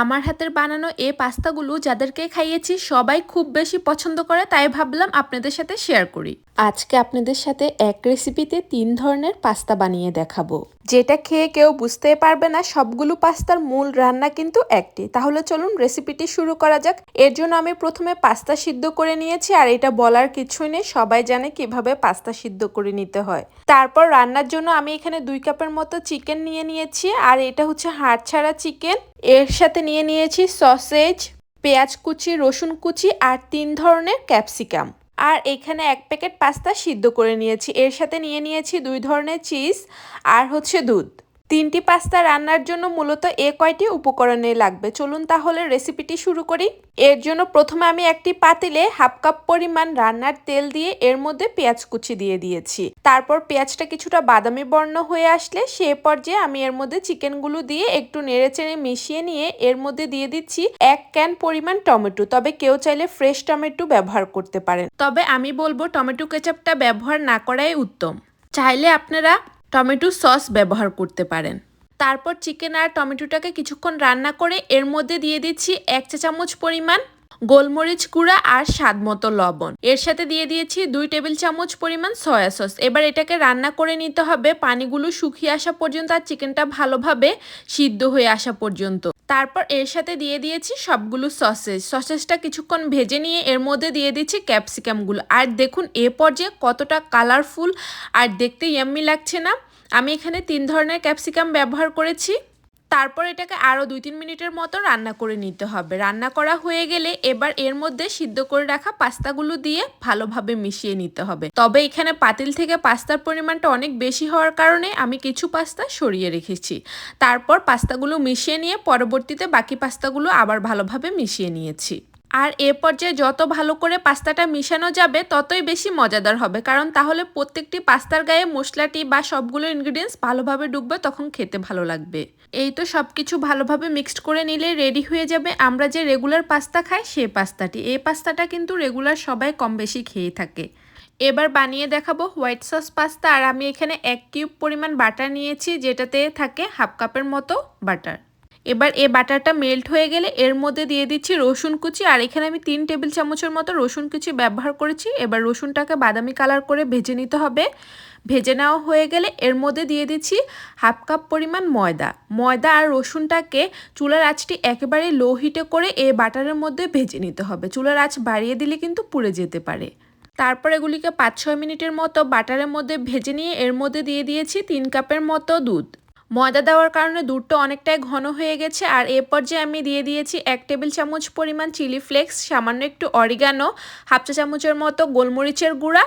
আমার হাতের বানানো এ পাস্তাগুলো যাদেরকে খাইয়েছি সবাই খুব বেশি পছন্দ করে, তাই ভাবলাম আপনাদের সাথে শেয়ার করি। আজকে আপনাদের সাথে এক রেসিপিতে তিন ধরনের পাস্তা বানিয়ে দেখাবো। যেটা খেয়ে কেউ বুঝতে পারবে না, সবগুলো পাস্তার মূল রান্না কিন্তু একটি। তাহলে চলুন রেসিপিটি শুরু করা যাক। এর জন্য আমি প্রথমে পাস্তা সিদ্ধ করে নিয়েছি, আর এটা বলার কিছুই নেই। সবাই জানে কীভাবে পাস্তা সিদ্ধ করে নিতে হয়। তারপর রান্নার জন্য আমি এখানে দুই কাপের মতো চিকেন নিয়ে নিয়েছি, আর এটা হচ্ছে হাড় ছাড়া চিকেন এর সাথে নিয়ে নিয়েছি সসেজ পেঁয়াজ কুচি, রসুন কুচি, আর তিন ধরনের ক্যাপসিকাম আর এখানে এক প্যাকেট পাস্তা সিদ্ধ করে নিয়েছি। এর সাথে নিয়ে নিয়েছি দুই ধরনের চিজ আর হচ্ছে দুধ। তিনটি পাস্তা রান্নার জন্য মূলত এ কয়টি উপকরণে লাগবে? চলুন তাহলে রেসিপিটি শুরু করি। এর জন্য প্রথমে আমি একটি পাতিলে হাফ কাপ পরিমাণ রান্নার তেল দিয়ে এর মধ্যে পেঁয়াজ কুচি দিয়ে দিয়েছি। তারপর পেঁয়াজটা কিছুটা বাদামি বর্ণ হয়ে আসলে সে পর্যায়ে আমি এর মধ্যে চিকেনগুলো দিয়ে একটু নেড়েচেড়ে মিশিয়ে নিয়ে এর মধ্যে দিয়ে দিচ্ছি এক ক্যান পরিমাণ টমেটো। তবে কেউ চাইলে ফ্রেশ টমেটো ব্যবহার করতে পারেন। তবে আমি বলব টমেটো কেচাপটা ব্যবহার না করাই উত্তম। চাইলে আপনারা টমেটো সস ব্যবহার করতে পারেন। তারপর চিকেন আর টমেটোটাকে কিছুক্ষণ রান্না করে এর মধ্যে দিয়ে দিচ্ছি এক চা চামচ পরিমাণ গোলমরিচ গুঁড়া আর স্বাদ মতো লবণ। এর সাথে দিয়ে দিয়েছি দুই টেবিল চামচ পরিমাণ সয়া সস। এবার এটাকে রান্না করে নিতে হবে পানিগুলো শুকিয়ে আসা পর্যন্ত আর চিকেনটা ভালোভাবে সিদ্ধ হয়ে আসা পর্যন্ত। তারপর এর সাথে দিয়ে দিয়েছি সবগুলো সসেজ সসেজটা কিছুক্ষণ ভেজে নিয়ে এর মধ্যে দিয়ে দিচ্ছি ক্যাপসিকামগুলো। আর দেখুন, এ পর্যায়ে কতটা কালারফুল আর দেখতে ইয়াম্মি লাগছে না। আমি এখানে তিন ধরনের ক্যাপসিকাম ব্যবহার করেছি। তারপর এটাকে আরও দুই তিন মিনিটের মতো রান্না করে নিতে হবে। রান্না করা হয়ে গেলে এবার এর মধ্যে সিদ্ধ করে রাখা পাস্তাগুলো দিয়ে ভালোভাবে মিশিয়ে নিতে হবে। তবে এখানে পাতিল থেকে পাস্তার পরিমাণটা অনেক বেশি হওয়ার কারণে আমি কিছু পাস্তা সরিয়ে রেখেছি। তারপর পাস্তাগুলো মিশিয়ে নিয়ে পরবর্তীতে বাকি পাস্তাগুলো আবার ভালোভাবে মিশিয়ে নিয়েছি। আর এ পর্যায়ে যত ভালো করে পাস্তাটা মিশানো যাবে, ততই বেশি মজাদার হবে। কারণ তাহলে প্রত্যেকটি পাস্তার গায়ে মশলাটি বা সবগুলো ইনগ্রিডিয়েন্টস ভালোভাবে ডুববে, তখন খেতে ভালো লাগবে। এই তো সব কিছু ভালোভাবে মিক্সড করে নিলে রেডি হয়ে যাবে। আমরা যে রেগুলার পাস্তা খাই সেই পাস্তাটি। এই পাস্তাটা কিন্তু রেগুলার সবাই কম বেশি খেয়ে থাকে। এবার বানিয়ে দেখাবো হোয়াইট সস পাস্তা। আর আমি এখানে এক কিউব পরিমাণ বাটার নিয়েছি, যেটাতে থাকে হাফ কাপের মতো বাটার এবার এ বাটারটা মেল্ট হয়ে গেলে এর মধ্যে দিয়ে দিচ্ছি রসুন কুচি, আর এখানে আমি তিন টেবিল চামচের মতো রসুন কুচি ব্যবহার করেছি। এবার রসুনটাকে বাদামি কালার করে ভেজে নিতে হবে। ভেজে নেওয়া হয়ে গেলে এর মধ্যে দিয়ে দিচ্ছি হাফ কাপ পরিমাণ ময়দা। ময়দা আর রসুনটাকে চুলার আঁচটি একেবারে লো হিটে করে এ বাটারের মধ্যে ভেজে নিতে হবে। চুলার আঁচ বাড়িয়ে দিলে কিন্তু পুড়ে যেতে পারে। তারপর এগুলিকে পাঁচ ছয় মিনিটের মতো বাটারের মধ্যে ভেজে নিয়ে এর মধ্যে দিয়ে দিয়েছি তিন কাপের মতো দুধ। ময়দা দেওয়ার কারণে দুধটা অনেকটাই ঘন হয়ে গেছে। আর এ পর্যায়ে আমি দিয়ে দিয়েছি এক টেবিল চামচ পরিমাণ চিলি ফ্লেক্স, সামান্য একটু অরিগানো, হাফ চা চামচের মতো গোলমরিচের গুঁড়া,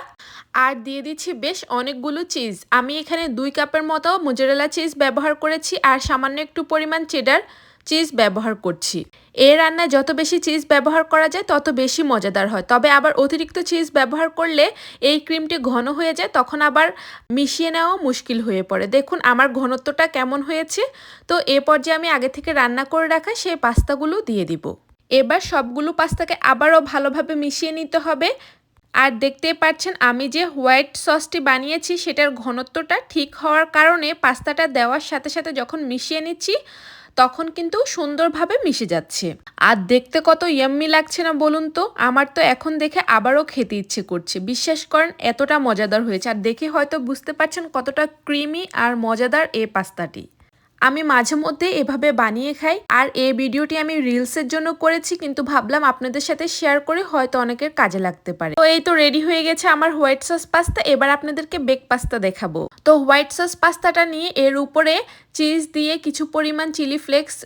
আর দিয়ে দিচ্ছি বেশ অনেকগুলো চিজ। আমি এখানে দুই কাপের মতো মোজারেলা চিজ ব্যবহার করেছি, আর সামান্য একটু পরিমাণ চেডার চিজ ব্যবহার করছি। এ রান্নায় যত বেশি চিজ ব্যবহার করা যায়, তত বেশি মজাদার হয়। তবে আবার অতিরিক্ত চিজ ব্যবহার করলে এই ক্রিমটি ঘন হয়ে যায়, তখন আবার মিশিয়ে নেওয়া মুশকিল হয়ে পড়ে। দেখুন, আমার ঘনত্বটা কেমন হয়েছে। তো এ পর্যায়ে আমি আগে থেকে রান্না করে রাখা সেই পাস্তাগুলো দিয়ে দিব। এবার সবগুলো পাস্তাকে আবারও ভালোভাবে মিশিয়ে নিতে হবে। আর দেখতেই পাচ্ছেন, আমি যে হোয়াইট সসটি বানিয়েছি, সেটার ঘনত্বটা ঠিক হওয়ার কারণে পাস্তাটা দেওয়ার সাথে সাথে যখন মিশিয়ে নিচ্ছি তখন কিন্তু সুন্দরভাবে মিশে যাচ্ছে। আর দেখতে কত ইয়াম্মি লাগছে না বলুন তো? আমার তো এখন দেখে আবারও খেতে ইচ্ছে করছে। বিশ্বাস করেন, এতটা মজাদার হয়েছে। আর দেখে হয়তো বুঝতে পারছেন কতটা ক্রিমি আর মজাদার এ পাস্তাটি। আমি মাঝে মধ্যে এভাবে বানিয়ে খাই। আর এই ভিডিওটি আমি রিলসের জন্য করেছি, কিন্তু ভাবলাম আপনাদের সাথে শেয়ার করে হয়তো অনেকের কাজে লাগতে পারে। তো এই তো রেডি হয়ে গেছে আমার হোয়াইট সস পাস্তা এবার আপনাদেরকে বেক পাস্তা দেখাবো। তো হোয়াইট সস পাস্তাটা নিয়ে এর উপরে চিজ দিয়ে কিছু পরিমাণ চিলি ফ্লেক্স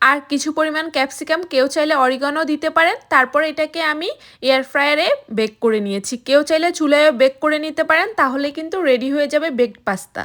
আর কিছু পরিমাণ ক্যাপসিকাম, কেউ চাইলে অরিগানও দিতে পারেন। তারপর এটাকে আমি এয়ার ফ্রায়ারে বেক করে নিয়েছি। কেউ চাইলে চুলায়ও বেক করে নিতে পারেন, তাহলে কিন্তু রেডি হয়ে যাবে বেকড পাস্তা।